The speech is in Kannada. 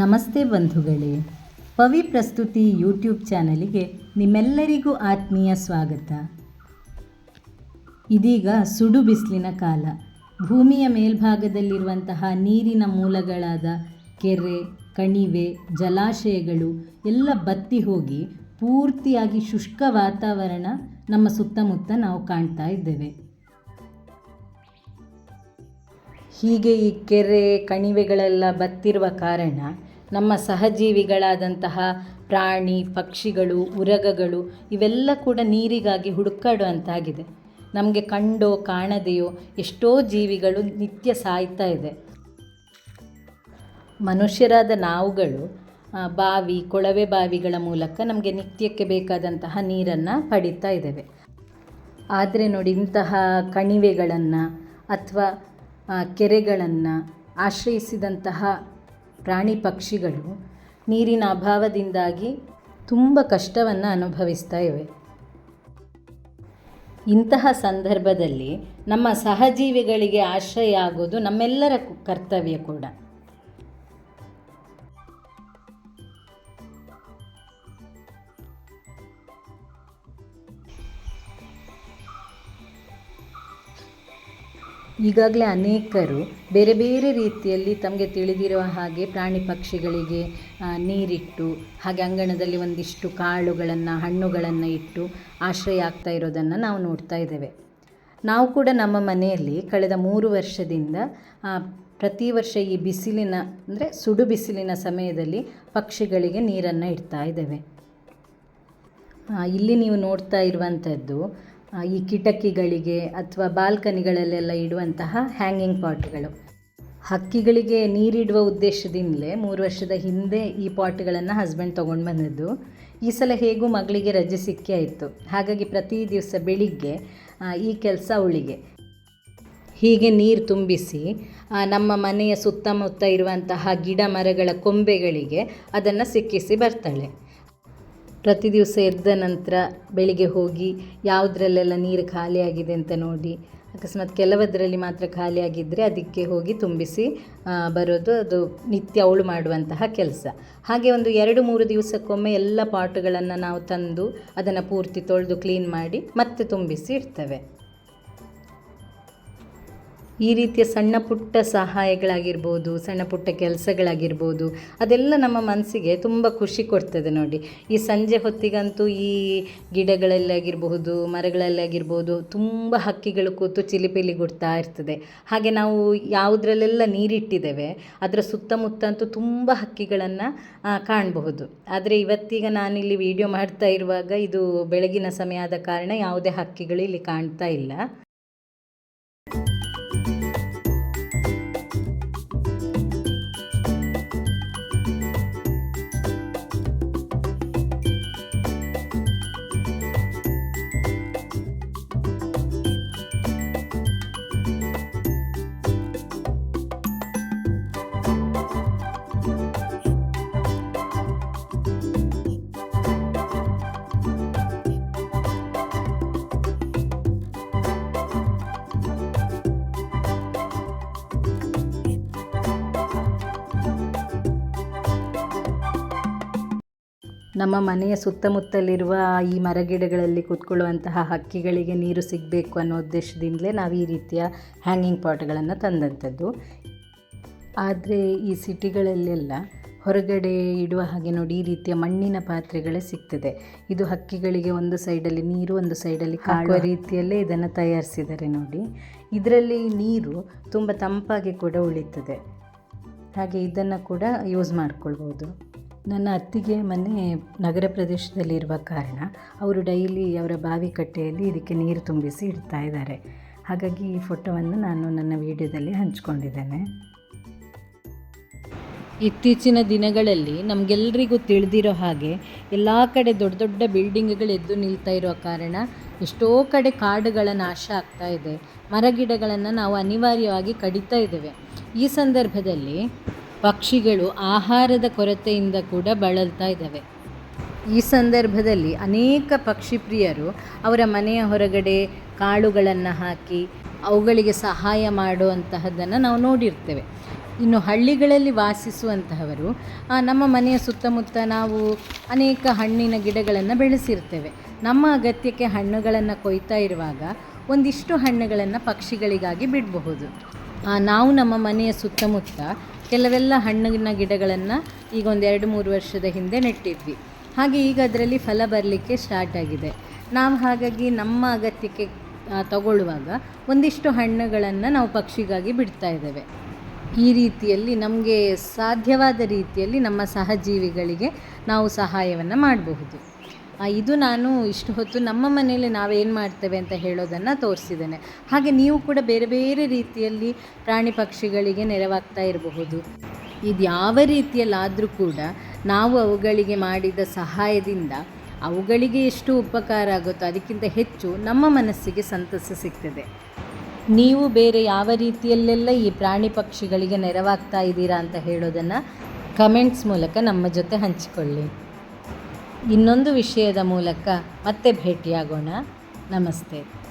ನಮಸ್ತೆ ಬಂಧುಗಳೇ. ಪವಿ ಪ್ರಸ್ತುತಿ ಯೂಟ್ಯೂಬ್ ಚಾನಲಿಗೆ ನಿಮ್ಮೆಲ್ಲರಿಗೂ ಆತ್ಮೀಯ ಸ್ವಾಗತ. ಇದೀಗ ಸುಡು ಬಿಸಿಲಿನ ಕಾಲ. ಭೂಮಿಯ ಮೇಲ್ಭಾಗದಲ್ಲಿರುವಂತಹ ನೀರಿನ ಮೂಲಗಳಾದ ಕೆರೆ, ಕಣಿವೆ, ಜಲಾಶಯಗಳು ಎಲ್ಲ ಬತ್ತಿ ಹೋಗಿ ಪೂರ್ತಿಯಾಗಿ ಶುಷ್ಕ ವಾತಾವರಣ ನಮ್ಮ ಸುತ್ತಮುತ್ತ ನಾವು ಕಾಣ್ತಾ ಇದ್ದೇವೆ. ಹೀಗೆ ಈ ಕೆರೆ ಕಣಿವೆಗಳೆಲ್ಲ ಬತ್ತಿರುವ ಕಾರಣ ನಮ್ಮ ಸಹಜೀವಿಗಳಾದಂತಹ ಪ್ರಾಣಿ, ಪಕ್ಷಿಗಳು, ಉರಗಗಳು ಇವೆಲ್ಲ ಕೂಡ ನೀರಿಗಾಗಿ ಹುಡುಕಾಡುವಂತಾಗಿದೆ. ನಮಗೆ ಕಂಡೋ ಕಾಣದೆಯೋ ಎಷ್ಟೋ ಜೀವಿಗಳು ನಿತ್ಯ ಸಾಯ್ತಾ ಇದೆ. ಮನುಷ್ಯರಾದ ನಾವುಗಳು ಬಾವಿ, ಕೊಳವೆ ಬಾವಿಗಳ ಮೂಲಕ ನಮಗೆ ನಿತ್ಯಕ್ಕೆ ಬೇಕಾದಂತಹ ನೀರನ್ನು ಪಡಿತಾ ಇದ್ದೇವೆ. ಆದರೆ ನೋಡಿ, ಇಂತಹ ಕಣಿವೆಗಳನ್ನು ಅಥವಾ ಕೆರೆಗಳನ್ನು ಆಶ್ರಯಿಸಿದಂತಹ ಪ್ರಾಣಿ ಪಕ್ಷಿಗಳು ನೀರಿನ ಅಭಾವದಿಂದಾಗಿ ತುಂಬ ಕಷ್ಟವನ್ನು ಅನುಭವಿಸ್ತಾ ಇವೆ. ಇಂತಹ ಸಂದರ್ಭದಲ್ಲಿ ನಮ್ಮ ಸಹಜೀವಿಗಳಿಗೆ ಆಶ್ರಯ ಆಗೋದು ನಮ್ಮೆಲ್ಲರ ಕರ್ತವ್ಯ ಕೂಡ. ಈಗಾಗಲೇ ಅನೇಕರು ಬೇರೆ ಬೇರೆ ರೀತಿಯಲ್ಲಿ ತಮಗೆ ತಿಳಿದಿರುವ ಹಾಗೆ ಪ್ರಾಣಿ ಪಕ್ಷಿಗಳಿಗೆ ನೀರಿಟ್ಟು, ಹಾಗೆ ಅಂಗಣದಲ್ಲಿ ಒಂದಿಷ್ಟು ಕಾಳುಗಳನ್ನು, ಹಣ್ಣುಗಳನ್ನು ಇಟ್ಟು ಆಶ್ರಯ ಆಗ್ತಾ ಇರೋದನ್ನು ನಾವು ನೋಡ್ತಾ ಇದ್ದೇವೆ. ನಾವು ಕೂಡ ನಮ್ಮ ಮನೆಯಲ್ಲಿ ಕಳೆದ ಮೂರು ವರ್ಷದಿಂದ ಪ್ರತಿ ವರ್ಷ ಈ ಬಿಸಿಲಿನ, ಅಂದರೆ ಸುಡು ಬಿಸಿಲಿನ ಸಮಯದಲ್ಲಿ ಪಕ್ಷಿಗಳಿಗೆ ನೀರನ್ನು ಇಡ್ತಾ ಇದ್ದೇವೆ. ಇಲ್ಲಿ ನೀವು ನೋಡ್ತಾ ಇರುವಂಥದ್ದು ಈ ಕಿಟಕಿಗಳಿಗೆ ಅಥವಾ ಬಾಲ್ಕನಿಗಳಲ್ಲೆಲ್ಲ ಇಡುವಂತಹ ಹ್ಯಾಂಗಿಂಗ್ ಪಾಟ್ಗಳು ಹಕ್ಕಿಗಳಿಗೆ ನೀರಿಡುವ ಉದ್ದೇಶದಿಂದಲೇ ಮೂರು ವರ್ಷದ ಹಿಂದೆ ಈ ಪಾಟ್ಗಳನ್ನು ಹಸ್ಬೆಂಡ್ ತೊಗೊಂಡು ಬಂದಿದ್ದು. ಈ ಸಲ ಹೇಗೂ ಮಗಳಿಗೆ ರಜೆ ಸಿಕ್ಕೇ ಆಯಿತು. ಹಾಗಾಗಿ ಪ್ರತಿ ದಿವಸ ಬೆಳಿಗ್ಗೆ ಈ ಕೆಲಸ ಅವಳಿಗೆ. ಹೀಗೆ ನೀರು ತುಂಬಿಸಿ ನಮ್ಮ ಮನೆಯ ಸುತ್ತಮುತ್ತ ಇರುವಂತಹ ಗಿಡ ಮರಗಳ ಕೊಂಬೆಗಳಿಗೆ ಅದನ್ನು ಸಿಕ್ಕಿಸಿ ಬರ್ತಾಳೆ. ಪ್ರತಿ ದಿವಸ ಎದ್ದ ನಂತರ ಬೆಳಿಗ್ಗೆ ಹೋಗಿ ಯಾವುದ್ರಲ್ಲೆಲ್ಲ ನೀರು ಖಾಲಿಯಾಗಿದೆ ಅಂತ ನೋಡಿ. ಅಕಸ್ಮಾತ್ ಕೆಲವದರಲ್ಲಿ ಮಾತ್ರ ಖಾಲಿಯಾಗಿದ್ದರೆ ಅದಕ್ಕೆ ಹೋಗಿ ತುಂಬಿಸಿ ಬರೋದು ಅದು ನಿತ್ಯ ಅವಳು ಮಾಡುವಂತಹ ಕೆಲಸ. ಹಾಗೆ ಒಂದು ಎರಡು ಮೂರು ದಿವಸಕ್ಕೊಮ್ಮೆ ಎಲ್ಲ ಪಾಟುಗಳನ್ನು ನಾವು ತಂದು ಅದನ್ನು ಪೂರ್ತಿ ತೊಳೆದು ಕ್ಲೀನ್ ಮಾಡಿ ಮತ್ತೆ ತುಂಬಿಸಿ ಇಡ್ತೇವೆ. ಈ ರೀತಿಯ ಸಣ್ಣ ಪುಟ್ಟ ಸಹಾಯಗಳಾಗಿರ್ಬೋದು, ಸಣ್ಣ ಪುಟ್ಟ ಕೆಲಸಗಳಾಗಿರ್ಬೋದು, ಅದೆಲ್ಲ ನಮ್ಮ ಮನಸ್ಸಿಗೆ ತುಂಬ ಖುಷಿ ಕೊಡ್ತದೆ ನೋಡಿ. ಈ ಸಂಜೆ ಹೊತ್ತಿಗಂತೂ ಈ ಗಿಡಗಳಲ್ಲಾಗಿರಬಹುದು, ಮರಗಳಲ್ಲಾಗಿರ್ಬೋದು, ತುಂಬ ಹಕ್ಕಿಗಳು ಕೂತು ಚಿಲಿಪಿಲಿ ಗುಡ್ತಾ ಇರ್ತದೆ. ಹಾಗೆ ನಾವು ಯಾವುದ್ರಲ್ಲೆಲ್ಲ ನೀರಿಟ್ಟಿದ್ದೇವೆ, ಅದರ ಸುತ್ತಮುತ್ತ ಅಂತೂ ತುಂಬ ಹಕ್ಕಿಗಳನ್ನು ಕಾಣಬಹುದು. ಆದರೆ ಇವತ್ತೀಗ ನಾನಿಲ್ಲಿ ವಿಡಿಯೋ ಮಾಡ್ತಾ ಇರುವಾಗ ಇದು ಬೆಳಗಿನ ಸಮಯ ಆದ ಕಾರಣ ಯಾವುದೇ ಹಕ್ಕಿಗಳು ಇಲ್ಲಿ ಕಾಣ್ತಾ ಇಲ್ಲ. ನಮ್ಮ ಮನೆಯ ಸುತ್ತಮುತ್ತಲಿರುವ ಈ ಮರಗಿಡಗಳಲ್ಲಿ ಕೂತ್ಕೊಳ್ಳುವಂತಹ ಹಕ್ಕಿಗಳಿಗೆ ನೀರು ಸಿಗಬೇಕು ಅನ್ನೋ ಉದ್ದೇಶದಿಂದಲೇ ನಾವು ಈ ರೀತಿಯ ಹ್ಯಾಂಗಿಂಗ್ ಪಾಟ್ಗಳನ್ನು ತಂದಂಥದ್ದು. ಆದರೆ ಈ ಸಿಟಿಗಳಲ್ಲೆಲ್ಲ ಹೊರಗಡೆ ಇಡುವ ಹಾಗೆ ನೋಡಿ ಈ ರೀತಿಯ ಮಣ್ಣಿನ ಪಾತ್ರೆಗಳೇ ಸಿಗ್ತದೆ. ಇದು ಹಕ್ಕಿಗಳಿಗೆ ಒಂದು ಸೈಡಲ್ಲಿ ನೀರು ಒಂದು ಸೈಡಲ್ಲಿ ಕಾಳುವ ರೀತಿಯಲ್ಲೇ ಇದನ್ನು ತಯಾರಿಸಿದ್ದಾರೆ ನೋಡಿ. ಇದರಲ್ಲಿ ನೀರು ತುಂಬ ತಂಪಾಗಿ ಕೂಡ ಉಳಿತದೆ ಹಾಗೆ ಇದನ್ನು ಕೂಡ ಯೂಸ್ ಮಾಡ್ಕೊಳ್ಬೋದು ನನ್ನ ಅತ್ತಿಗೆ ಮನೆ ನಗರ ಪ್ರದೇಶದಲ್ಲಿರುವ ಕಾರಣ ಅವರು ಡೈಲಿ ಅವರ ಬಾವಿ ಕಟ್ಟೆಯಲ್ಲಿ ಇದಕ್ಕೆ ನೀರು ತುಂಬಿಸಿ ಇಡ್ತಾ ಇದ್ದಾರೆ. ಹಾಗಾಗಿ ಈ ಫೋಟೋವನ್ನು ನಾನು ನನ್ನ ವಿಡಿಯೋದಲ್ಲಿ ಹಂಚ್ಕೊಂಡಿದ್ದೇನೆ. ಇತ್ತೀಚಿನ ದಿನಗಳಲ್ಲಿ ನಮಗೆಲ್ಲರಿಗೂ ತಿಳಿದಿರೋ ಹಾಗೆ ಎಲ್ಲ ಕಡೆ ದೊಡ್ಡ ದೊಡ್ಡ ಬಿಲ್ಡಿಂಗ್ಗಳು ಎದ್ದು ನಿಲ್ತಾ ಇರೋ ಕಾರಣ ಎಷ್ಟೋ ಕಡೆ ಕಾಡುಗಳ ನಾಶ ಆಗ್ತಾ ಇದೆ. ಮರಗಿಡಗಳನ್ನು ನಾವು ಅನಿವಾರ್ಯವಾಗಿ ಕಡಿತಾ ಇದ್ದೇವೆ. ಈ ಸಂದರ್ಭದಲ್ಲಿ ಪಕ್ಷಿಗಳು ಆಹಾರದ ಕೊರತೆಯಿಂದ ಕೂಡ ಬಳಲ್ತಾ ಇದ್ದಾವೆ. ಈ ಸಂದರ್ಭದಲ್ಲಿ ಅನೇಕ ಪಕ್ಷಿ ಪ್ರಿಯರು ಅವರ ಮನೆಯ ಹೊರಗಡೆ ಕಾಳುಗಳನ್ನು ಹಾಕಿ ಅವುಗಳಿಗೆ ಸಹಾಯ ಮಾಡುವಂತಹದ್ದನ್ನು ನಾವು ನೋಡಿರ್ತೇವೆ. ಇನ್ನು ಹಳ್ಳಿಗಳಲ್ಲಿ ವಾಸಿಸುವಂತಹವರು ನಮ್ಮ ಮನೆಯ ಸುತ್ತಮುತ್ತ ನಾವು ಅನೇಕ ಹಣ್ಣಿನ ಗಿಡಗಳನ್ನು ಬೆಳೆಸಿರ್ತೇವೆ. ನಮ್ಮ ಅಗತ್ಯಕ್ಕೆ ಹಣ್ಣುಗಳನ್ನು ಕೊಯ್ತಾ ಇರುವಾಗ ಒಂದಿಷ್ಟು ಹಣ್ಣುಗಳನ್ನು ಪಕ್ಷಿಗಳಿಗಾಗಿ ಬಿಡಬಹುದು. ನಾವು ನಮ್ಮ ಮನೆಯ ಸುತ್ತಮುತ್ತ ಕೆಲವೆಲ್ಲ ಹಣ್ಣಿನ ಗಿಡಗಳನ್ನು ಈಗ ಒಂದು ಎರಡು ಮೂರು ವರ್ಷದ ಹಿಂದೆ ನೆಟ್ಟಿದ್ವಿ. ಹಾಗೆ ಈಗ ಅದರಲ್ಲಿ ಫಲ ಬರಲಿಕ್ಕೆ ಸ್ಟಾರ್ಟ್ ಆಗಿದೆ. ನಾವು ಹಾಗಾಗಿ ನಮ್ಮ ಅಗತ್ಯಕ್ಕೆ ತಗೊಳ್ಳುವಾಗ ಒಂದಿಷ್ಟು ಹಣ್ಣುಗಳನ್ನು ನಾವು ಪಕ್ಷಿಗಾಗಿ ಬಿಡ್ತಾ ಇದ್ದೇವೆ. ಈ ರೀತಿಯಲ್ಲಿ ನಮಗೆ ಸಾಧ್ಯವಾದ ರೀತಿಯಲ್ಲಿ ನಮ್ಮ ಸಹಜೀವಿಗಳಿಗೆ ನಾವು ಸಹಾಯವನ್ನು ಮಾಡಬಹುದು. ಇದು ನಾನು ಇಷ್ಟು ಹೊತ್ತು ನಮ್ಮ ಮನೆಯಲ್ಲಿ ನಾವೇನು ಮಾಡ್ತೇವೆ ಅಂತ ಹೇಳೋದನ್ನು ತೋರಿಸಿದ್ದೇನೆ. ಹಾಗೆ ನೀವು ಕೂಡ ಬೇರೆ ಬೇರೆ ರೀತಿಯಲ್ಲಿ ಪ್ರಾಣಿ ಪಕ್ಷಿಗಳಿಗೆ ನೆರವಾಗ್ತಾ ಇರಬಹುದು. ಇದು ಯಾವ ರೀತಿಯಲ್ಲಾದರೂ ಕೂಡ ನಾವು ಅವುಗಳಿಗೆ ಮಾಡಿದ ಸಹಾಯದಿಂದ ಅವುಗಳಿಗೆ ಎಷ್ಟು ಉಪಕಾರ ಆಗುತ್ತೋ ಅದಕ್ಕಿಂತ ಹೆಚ್ಚು ನಮ್ಮ ಮನಸ್ಸಿಗೆ ಸಂತಸ ಸಿಗ್ತದೆ. ನೀವು ಬೇರೆ ಯಾವ ರೀತಿಯಲ್ಲೆಲ್ಲ ಈ ಪ್ರಾಣಿ ಪಕ್ಷಿಗಳಿಗೆ ನೆರವಾಗ್ತಾ ಇದ್ದೀರಾ ಅಂತ ಹೇಳೋದನ್ನು ಕಮೆಂಟ್ಸ್ ಮೂಲಕ ನಮ್ಮ ಜೊತೆ ಹಂಚಿಕೊಳ್ಳಿ. ಇನ್ನೊಂದು ವಿಷಯದ ಮೂಲಕ ಮತ್ತೆ ಭೇಟಿಯಾಗೋಣ. ನಮಸ್ತೆ.